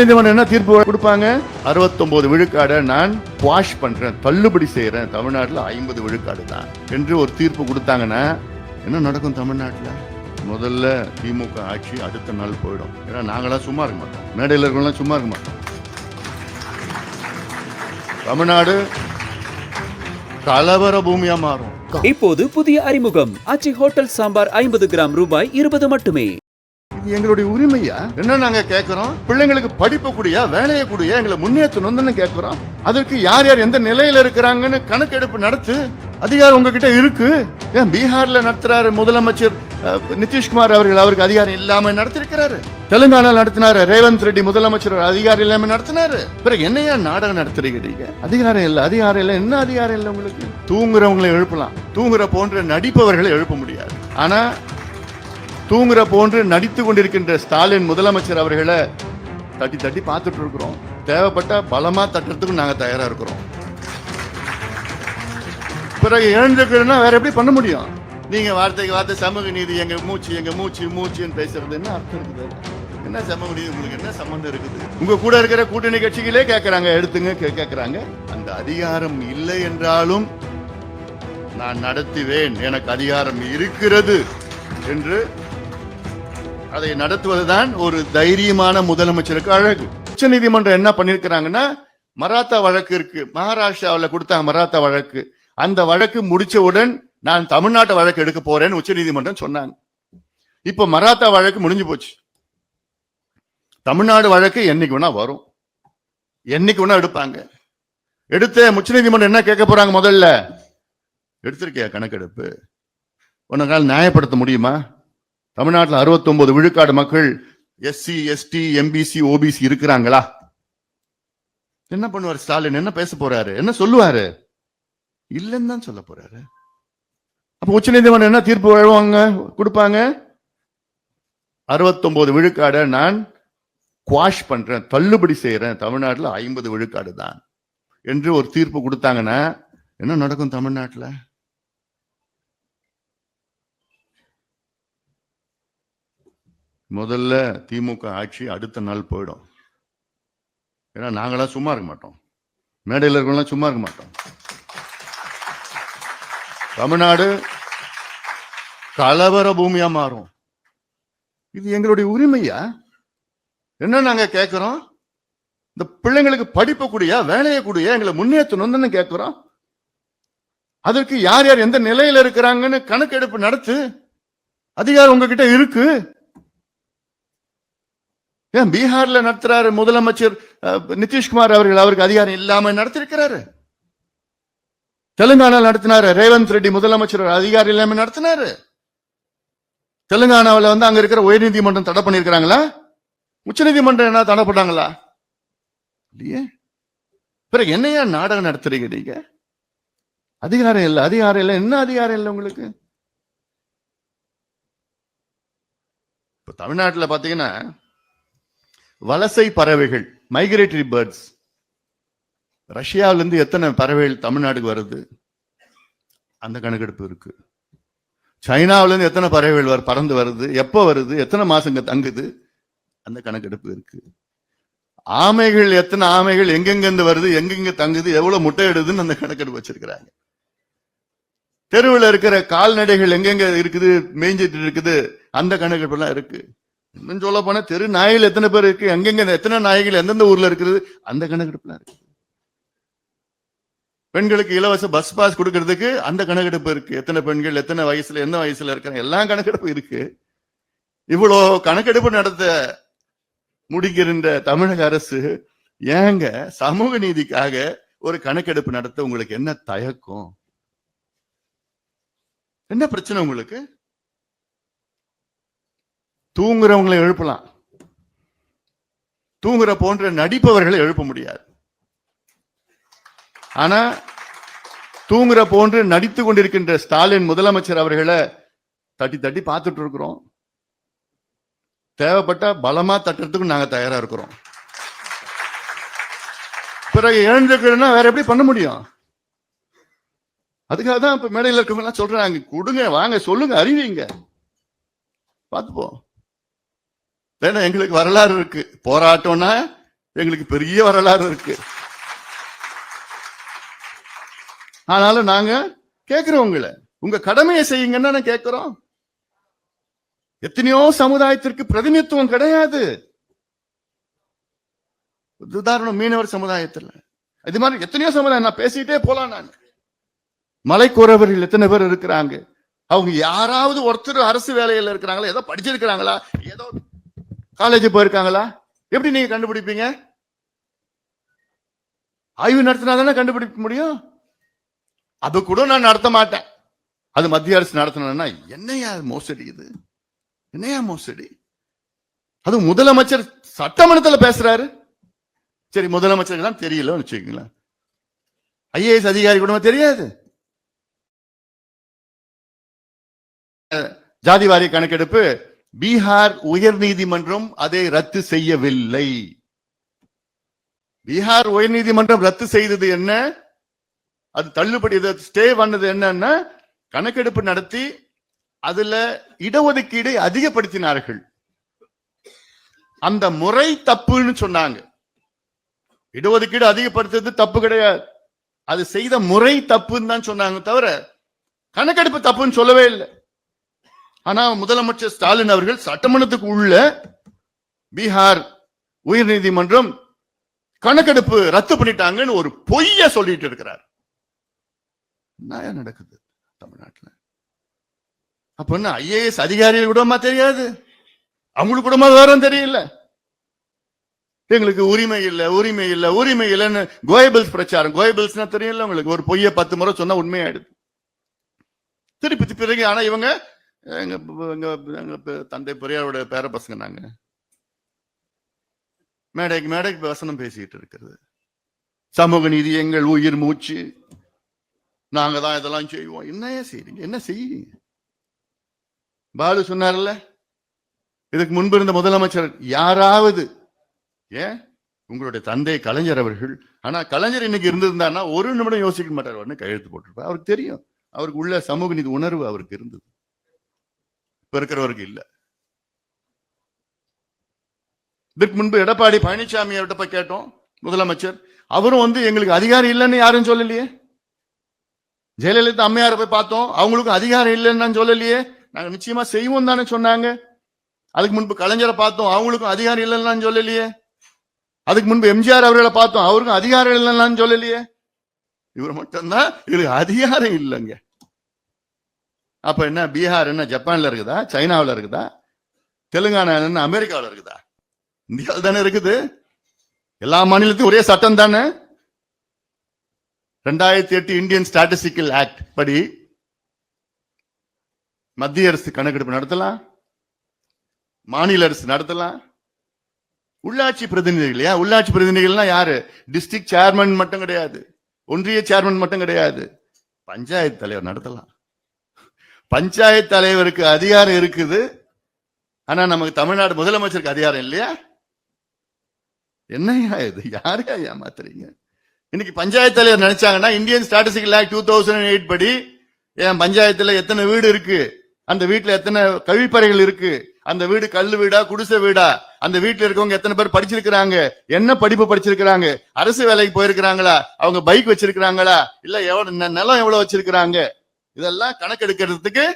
உச்சநீதிமன்றம் என்ன தீர்ப்பு கொடுப்பாங்க? 69 விழுக்காடை நான் வாஷ் பண்றேன் தள்ளுபடி செய்யறேன் தமிழ்நாட்டில் ஐம்பது விழுக்காடு தான். என்று ஒரு தீர்ப்பு கொடுத்தாங்கன்னா என்ன நடக்கும் தமிழ்நாட்டில்? முதல்ல திமுக ஆட்சி அடுத்த நாள் போயிடும். ஏன்னா நாங்களாம் சும்மா இருக்க மாட்டோம். மேடையில் இருக்கவங்களாம் சும்மா இருக்க மாட்டோம். தமிழ்நாடு கலவர பூமியா மாறும். இப்போது புதிய அறிமுகம். அச்சி ஹோட்டல் சாம்பார் ஐம்பது கிராம் ரூபாய் இருபது மட்டுமே. இது எங்களுடைய உரிமையா? என்ன நாங்க கேட்கிறோம் பிள்ளைங்களுக்கு படிப்பு கூடிய வேலையை கூடிய எங்களை முன்னேற்றணும்னு கேட்கிறோம் அதற்கு யார் யார் எந்த நிலையில இருக்கிறாங்கன்னு கணக்கெடுப்பு நடத்து அதிகாரம் உங்ககிட்ட இருக்கு? ஏன் பீகார்ல நடத்துறாரு முதலமைச்சர் நிதிஷ்குமார் அவர்கள் அவருக்கு அதிகாரம் இல்லாம நடத்திருக்கிறாரு. தெலுங்கானா நடத்தினாரு ரேவந்த் ரெட்டி முதலமைச்சர் அதிகாரம் இல்லாம நடத்தினாரு. பிறகு என்னையா நாடகம் நடத்துறீங்க? அதிகாரம் இல்ல அதிகாரம் இல்ல என்ன அதிகாரம் இல்ல உங்களுக்கு? தூங்குறவங்களை எழுப்பலாம். தூங்குற போன்ற நடிப்பவர்களை எழுப்ப முடியாது. ஆனா தூங்குற போன்று நடித்து கொண்டிருக்கின்ற ஸ்டாலின் முதலமைச்சர் அவர்களை தட்டி தட்டி பார்த்துட்டு இருக்கிறோம். தேவைப்பட்ட பலமா தட்டுறதுக்கும் நாங்க தயாரா இருக்கிறோம். பிறகு எழுந்துக்கிறதுனா வேற எப்படி பண்ண முடியும்? நீங்க வார்த்தைக்கு வார்த்தை சமூக நீதி எங்க மூச்சு எங்க மூச்சு மூச்சுன்னு பேசுறது என்ன அர்த்தம் இருக்குது? என்ன சமூக நீதி உங்களுக்கு என்ன சம்பந்தம் இருக்குது? உங்க கூட இருக்கிற கூட்டணி கட்சிகளே கேட்கறாங்க எடுத்துங்க கே- கேட்கறாங்க அந்த அதிகாரம் இல்லை என்றாலும் நான் நடத்துவேன். எனக்கு அதிகாரம் இருக்கிறது என்று அதை நடத்துவதுதான் ஒரு தைரியமான முதலமைச்சருக்கு அழகு. உச்ச நீதிமன்றம் என்ன பண்ணிருக்கிறாங்கன்னா மராத்தா வழக்கு இருக்கு மகாராஷ்டிராவில் கொடுத்தாங்க மராத்தா வழக்கு. அந்த வழக்கு முடிச்சவுடன் நான் தமிழ்நாட்டு வழக்கு எடுக்க போறேன்னு உச்ச நீதிமன்றம் சொன்னாங்க. இப்ப மராத்தா வழக்கு முடிஞ்சு போச்சு. தமிழ்நாடு வழக்கு என்னைக்கு வேணா வரும். என்னைக்கு வேணா எடுப்பாங்க. எடுத்த உச்ச நீதிமன்றம் என்ன கேட்க போறாங்க முதல்ல? எடுத்திருக்கியா கணக்கெடுப்பு? உனக்கால் நியாயப்படுத்த முடியுமா? தமிழ்நாட்டில் 69 விழுக்காடு மக்கள் எஸ்சி எஸ்டி எம்பிசி ஓபிசி இருக்கிறாங்களா? என்ன பண்ணுவார் ஸ்டாலின்? என்ன பேச போறாரு? என்ன சொல்லுவாரு? இல்லைன்னு தான் சொல்ல போறாரு. அப்ப உச்ச நீதிமன்றம் என்ன தீர்ப்பு வழங்குவாங்க? கொடுப்பாங்க? 69 விழுக்காடை நான் குவாஷ் பண்றேன் தள்ளுபடி செய்யறேன் தமிழ்நாட்டில் ஐம்பது விழுக்காடு தான். என்று ஒரு தீர்ப்பு கொடுத்தாங்கன்னா என்ன நடக்கும் தமிழ்நாட்டில்? முதல்ல திமுக ஆட்சி அடுத்த நாள் போயிடும். ஏன்னா நாங்களாம் சும்மா இருக்க மாட்டோம். மேடையில் இருக்கவங்களாம் சும்மா இருக்க மாட்டோம். தமிழ்நாடு கலவர பூமியா மாறும். இது எங்களுடைய உரிமையா? என்ன நாங்க கேட்கிறோம் இந்த பிள்ளைங்களுக்கு படிப்பு கூடிய வேலையை கூடிய எங்களை முன்னேற்றணும்னு கேட்கிறோம் அதற்கு யார் யார் எந்த நிலையில இருக்கிறாங்கன்னு கணக்கெடுப்பு நடத்து அதிகாரம் உங்ககிட்ட இருக்கு. ஏன் பீகார்ல நடத்துறாரு முதலமைச்சர் நிதிஷ்குமார் அவர்கள் அவருக்கு அதிகாரம் இல்லாம நடத்திருக்கிறாரு? தெலுங்கானா நடத்தினாரு. ரேவந்த் ரெட்டி முதலமைச்சர் அதிகாரம் இல்லாம நடத்தினாரு. தெலுங்கானாவில் வந்து அங்க இருக்கிற உயர்நீதிமன்றம் தடை பண்ணிருக்கிறாங்களா உச்சநீதிமன்றம் என்ன தடை பண்ணாங்களா இல்லையே. பிறகு என்னையா நாடகம் நடத்துறீங்க நீங்க? அதிகாரம் இல்லை அதிகாரம் இல்லை. என்ன அதிகாரம் இல்லை உங்களுக்கு? இப்ப தமிழ்நாட்டில் பாத்தீங்கன்னா வலசை பறவைகள் மைக்ரேட்டரி பேர்ட்ஸ் ரஷ்யாவிலேருந்து எத்தனை பறவைகள் தமிழ்நாட்டுக்கு வருது? அந்த கணக்கெடுப்பு இருக்கு. சைனாவிலேருந்து எத்தனை பறவைகள் வர பறந்து வருது? எப்போ வருது? எத்தனை மாசங்க தங்குது? அந்த கணக்கெடுப்பு இருக்கு. ஆமைகள் எத்தனை ஆமைகள் எங்கெங்கேருந்து வருது? எங்கெங்க தங்குது? எவ்வளவு முட்டையிடுதுன்னு அந்த கணக்கெடுப்பு வச்சிருக்கிறாங்க. தெருவில் இருக்கிற கால்நடைகள் எங்கெங்க இருக்குது? மேய்ஞ்சிட்டு இருக்குது? அந்த கணக்கெடுப்பு எல்லாம் இருக்கு. இன்னும் சொல்ல போனா தெரு நாய்கள் எத்தனை பேர் இருக்கு? எங்கெங்க எத்தனை நாய்கள் எந்தெந்த ஊர்ல இருக்குது? அந்த கணக்கெடுப்புலாம் இருக்கு. பெண்களுக்கு இலவச பஸ் பாஸ் கொடுக்கறதுக்கு அந்த கணக்கெடுப்பு இருக்கு. எத்தனை பெண்கள் எத்தனை வயசுல எந்த வயசுல இருக்காங்க? எல்லா கணக்கெடுப்பு இருக்கு. இவ்வளோ கணக்கெடுப்பு நடத்த முடிக்கின்ற தமிழக அரசு ஏங்க சமூக நீதிக்காக ஒரு கணக்கெடுப்பு நடத்த உங்களுக்கு என்ன தயக்கம்? என்ன பிரச்சனை உங்களுக்கு? தூங்குறவங்களை எழுப்பலாம். தூங்குற போன்ற நடிப்பவர்களை எழுப்ப முடியாது. ஆனா தூங்குற போன்று நடித்து கொண்டிருக்கின்ற ஸ்டாலின் முதலமைச்சர் அவர்களை தட்டி தட்டி பார்த்துட்டு இருக்கிறோம். தேவைப்பட்ட பலமா தட்டுறதுக்கும் நாங்க தயாரா இருக்கிறோம். பிறகு இழந்திருக்கிறோம்னா வேற எப்படி பண்ண முடியும்? அதுக்காக தான் இப்ப மேடையில் இருக்கவங்க எல்லாம் சொல்றாங்க. கொடுங்க வாங்க சொல்லுங்க அறிவிங்க. பார்த்துப்போம். ஏன்னா எங்களுக்கு வரலாறு இருக்கு. போராட்டம்னா எங்களுக்கு பெரிய வரலாறு இருக்கு. ஆனாலும் நாங்க கேட்கிறோம் உங்களை. உங்க கடமையை செய்யுங்கன்னு கேட்கிறோம் எத்தனையோ சமுதாயத்திற்கு பிரதிநிதித்துவம் கிடையாது. உதாரணம் மீனவர் சமுதாயத்துல. இது மாதிரி எத்தனையோ சமுதாயம் நான் பேசிட்டே போலாம் நான். மலைக்குறவர்கள் எத்தனை பேர் இருக்கிறாங்க? அவங்க யாராவது ஒருத்தர் அரசு வேலையில இருக்கிறாங்களா? ஏதோ படிச்சிருக்கிறாங்களா? ஏதோ காலேஜ் போயிருக்காங்களா? எப்படி நீங்க கண்டுபிடிப்பீங்க? ஆய்வு நடத்தினா தானே கண்டுபிடிக்க முடியும்? அது கூட நான் நடத்த மாட்டேன். அது மத்திய அரசு நடத்தணும்னா என்னையா மோசடி இது? என்னையா மோசடி? அது முதலமைச்சர் சட்டமன்றத்தில் பேசுறாரு. சரி முதலமைச்சருக்கு தான் தெரியலன்னு வச்சுக்கோங்களேன். ஐஏஎஸ் அதிகாரி கூட தெரியாது. ஜாதி வாரிய கணக்கெடுப்பு பீகார் உயர் நீதிமன்றம் அதை ரத்து செய்யவில்லை. பீகார் உயர் நீதிமன்றம் ரத்து செய்தது என்ன? அது தள்ளுபடி ஸ்டே பண்ணது என்னன்னா கணக்கெடுப்பு நடத்தி அதுல இடஒதுக்கீடை அதிகப்படுத்தினார்கள். அந்த முறை தப்புன்னு சொன்னாங்க. இடஒதுக்கீடு அதிகப்படுத்துறது தப்பு கிடையாது. அது செய்த முறை தப்புன்னு தான் சொன்னாங்க தவிர கணக்கெடுப்பு தப்புன்னு சொல்லவே இல்லை. ஆனா முதலமைச்சர் ஸ்டாலின் அவர்கள் சட்டமன்றத்துக்கு உள்ள பீகார் உயர்நீதிமன்றம் கணக்கெடுப்பு ரத்து பண்ணிட்டாங்கன்னு ஒரு பொய்ய சொல்லிட்டு இருக்கிறார். என்ன நடக்குது தமிழ்நாட்டில்? அப்ப என்ன ஐஏஎஸ் அதிகாரிகள் கூடமா தெரியாது? அவங்களுக்கு கூடமா விவரம் தெரியல? எங்களுக்கு உரிமை இல்லை உரிமை இல்லை உரிமை இல்லைன்னு கோயபிள்ஸ் பிரச்சாரம் கோயபிள்ஸ்னா தெரியல உங்களுக்கு. ஒரு பொய்ய பத்து முறை சொன்னா உண்மையாயிடுது. திருப்பி பிறகு ஆனா இவங்க எங்க எங்க எங்க தந்தை பெரியாரோட பேர பசங்க நாங்க. மேடைக்கு மேடைக்கு வசனம் பேசிட்டு இருக்கிறது. சமூக நீதி எங்கள் உயிர் மூச்சு. நாங்க தான் இதெல்லாம் செய்வோம். என்னையா செய்றீங்க? என்ன செய்யுங்க? பாலு சொன்னார்ல இதுக்கு முன்பு இருந்த முதலமைச்சர் யாராவது ஏன்? உங்களுடைய தந்தை கலைஞர் அவர்கள். ஆனா கலைஞர் இன்னைக்கு இருந்திருந்தாருன்னா ஒரு நிமிடம் யோசிக்க மாட்டார். கையெழுத்து போட்டிருப்பார். அவருக்கு தெரியும். அவருக்கு உள்ள சமூக நீதி உணர்வு அவருக்கு இருந்தது. இப்போ இருக்கிறவருக்கு இல்லை. இதற்கு முன்பு எடப்பாடி பழனிசாமி அவர்கிட்ட போய் கேட்டோம் முதலமைச்சர். அவரும் வந்து எங்களுக்கு அதிகாரம் இல்லைன்னு யாரும் சொல்லலையே? ஜெயலலிதா அம்மையாரை போய் பார்த்தோம் அவங்களுக்கும் அதிகாரம் இல்லைன்னு சொல்லலையே? நாங்கள் நிச்சயமா செய்வோம் தானே சொன்னாங்க. அதுக்கு முன்பு கலைஞரை பார்த்தோம் அவங்களுக்கும் அதிகாரம் இல்லைன்னு சொல்லலையே? அதுக்கு முன்பு எம்ஜிஆர் அவர்களை பார்த்தோம் அவருக்கும் அதிகாரம் இல்லைன்னு சொல்லலையே? இவர் மட்டும்தான் இதுக்கு அதிகாரம் இல்லைங்க. அப்போ என்ன பீகார் என்ன ஜப்பானில் இருக்குதா சைனாவில் இருக்குதா தெலுங்கானா என்ன அமெரிக்காவில் இருக்குதா? இந்தியாவில் தானே இருக்குது. எல்லா மாநிலத்தையும் ஒரே சட்டம் தானே? ரெண்டாயிரத்தி எட்டு இந்தியன் ஸ்டாட்டிஸ்டிக்கல் ஆக்ட் படி மத்திய அரசு கணக்கெடுப்பு நடத்தலாம். மாநில அரசு நடத்தலாம். உள்ளாட்சி பிரதிநிதிகள் இல்லையா உள்ளாட்சி பிரதிநிதிகள்னா யாரு? டிஸ்ட்ரிக்ட் சேர்மன் மட்டும் கிடையாது. ஒன்றிய சேர்மன் மட்டும் கிடையாது. பஞ்சாயத்து தலைவர் நடத்தலாம். பஞ்சாயத்து தலைவருக்கு அதிகாரம் இருக்குது. ஆனா நமக்கு தமிழ்நாடு முதலமைச்சருக்கு அதிகாரம் இல்லையா? என்னையா இது? யாரையா ஏமாத்துறீங்க? இன்னைக்கு பஞ்சாயத்து தலைவர் நினைச்சாங்கன்னா Indian statistical act two thousand eight படி என் பஞ்சாயத்துல எத்தனை வீடு இருக்கு? அந்த வீட்டுல எத்தனை கழிப்பறைகள் இருக்கு? அந்த வீடு கல் வீடா குடிசை வீடா? அந்த வீட்டுல இருக்கவங்க எத்தனை பேர் படிச்சிருக்கிறாங்க? என்ன படிப்பு படிச்சிருக்கிறாங்க? அரசு வேலைக்கு போயிருக்கிறாங்களா? அவங்க பைக் வச்சிருக்கிறாங்களா? இல்ல எவ்வளவு நிலம் எவ்வளவு வச்சிருக்கிறாங்க? இதெல்லாம் கணக்கெடுக்கிறதுக்கு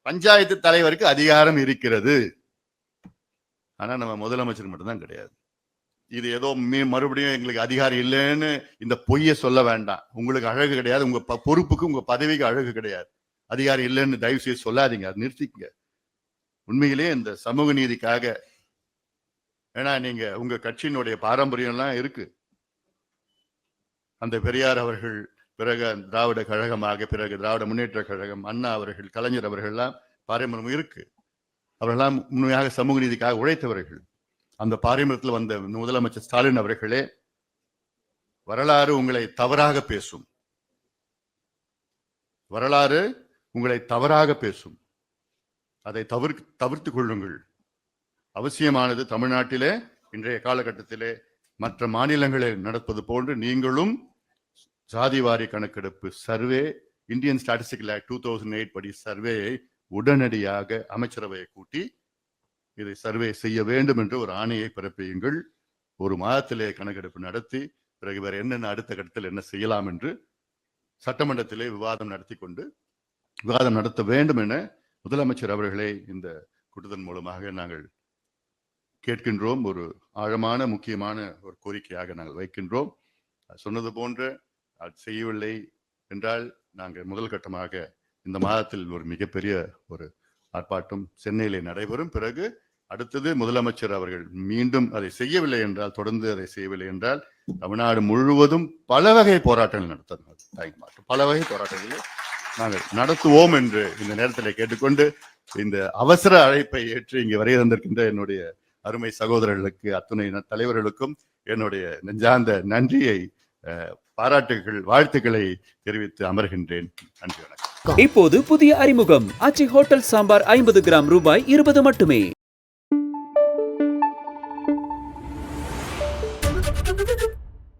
பஞ்சாயத்து தலைவருக்கு அதிகாரம் இருக்கிறது. ஆனா நம்ம முதலமைச்சர் மட்டும்தான் கிடையாது. இது ஏதோ மீ- மறுபடியும் எங்களுக்கு அதிகாரம் இல்லைன்னு இந்த பொய்யை சொல்ல வேண்டாம். உங்களுக்கு அழகு கிடையாது. உங்க ப- பொறுப்புக்கு உங்க பதவிக்கு அழகு கிடையாது. அதிகாரம் இல்லைன்னு தயவு செய்து சொல்லாதீங்க. அது நிறுத்திக்கங்க. உண்மையிலேயே இந்த சமூக நீதிக்காக ஏன்னா நீங்க உங்க கட்சியினுடைய பாரம்பரியம்லாம் இருக்கு. அந்த பெரியார் அவர்கள் பிறகு திராவிட கழகமாக பிறகு திராவிட முன்னேற்ற கழகம் அண்ணா அவர்கள் கலைஞர் அவர்கள்லாம் பாரம்பரியம் இருக்கு. அவர்கள்லாம் உண்மையாக சமூக நீதிக்காக உழைத்தவர்கள். அந்த பாரம்பரியத்தில் வந்த முதலமைச்சர் ஸ்டாலின் அவர்களே வரலாறு உங்களை தவறாக பேசும். வரலாறு உங்களை தவறாக பேசும். அதை தவிர்க்க தவிர்த்து கொள்ளுங்கள். அவசியமானது தமிழ்நாட்டிலே இன்றைய காலகட்டத்திலே மற்ற மாநிலங்களில் நடப்பது போன்று நீங்களும் சாதிவாரி கணக்கெடுப்பு survey Indian statistical act two thousand eight படி சர்வேயை உடனடியாக அமைச்சரவையை கூட்டி இதை சர்வே செய்ய வேண்டும் என்று ஒரு ஆணையை பிறப்பியுங்கள். ஒரு மாதத்திலே கணக்கெடுப்பு நடத்தி பிறகு வேறு என்னென்ன அடுத்த கட்டத்தில் என்ன செய்யலாம் என்று சட்டமன்றத்திலே விவாதம் நடத்தி கொண்டு விவாதம் நடத்த வேண்டும் என முதலமைச்சர் அவர்களை இந்த கூட்டத்தின் மூலமாக நாங்கள் கேட்கின்றோம். ஒரு ஆழமான முக்கியமான ஒரு கோரிக்கையாக நாங்கள் வைக்கின்றோம். அது சொன்னது போன்ற அது செய்யவில்லை என்றால் நாங்கள் முதல் கட்டமாக இந்த மாதத்தில் ஒரு மிகப்பெரிய ஒரு ஆர்ப்பாட்டம் சென்னையிலே நடைபெறும். பிறகு அடுத்தது முதலமைச்சர் அவர்கள் மீண்டும் அதை செய்யவில்லை என்றால் தொடர்ந்து அதை செய்யவில்லை என்றால் தமிழ்நாடு முழுவதும் பல வகை போராட்டங்கள் நடத்த தயங்க பல வகை போராட்டங்களை நாங்கள் நடத்துவோம் என்று இந்த நேரத்தில் கேட்டுக்கொண்டு இந்த அவசர அழைப்பை ஏற்று இங்கே வரைய தந்திருக்கின்ற என்னுடைய அருமை சகோதரர்களுக்கு அத்துணை ந- தலைவர்களுக்கும் என்னுடைய நெஞ்சார்ந்த நன்றியை பாராட்டுகள் வாழ்த்துக்களை தெரிவித்து அமர்கின்றேன். நன்றி வணக்கம். இப்போது புதிய அறிமுகம். அச்சி ஹோட்டல் சாம்பார் ஐம்பது கிராம் ரூபாய் இருபது மட்டுமே.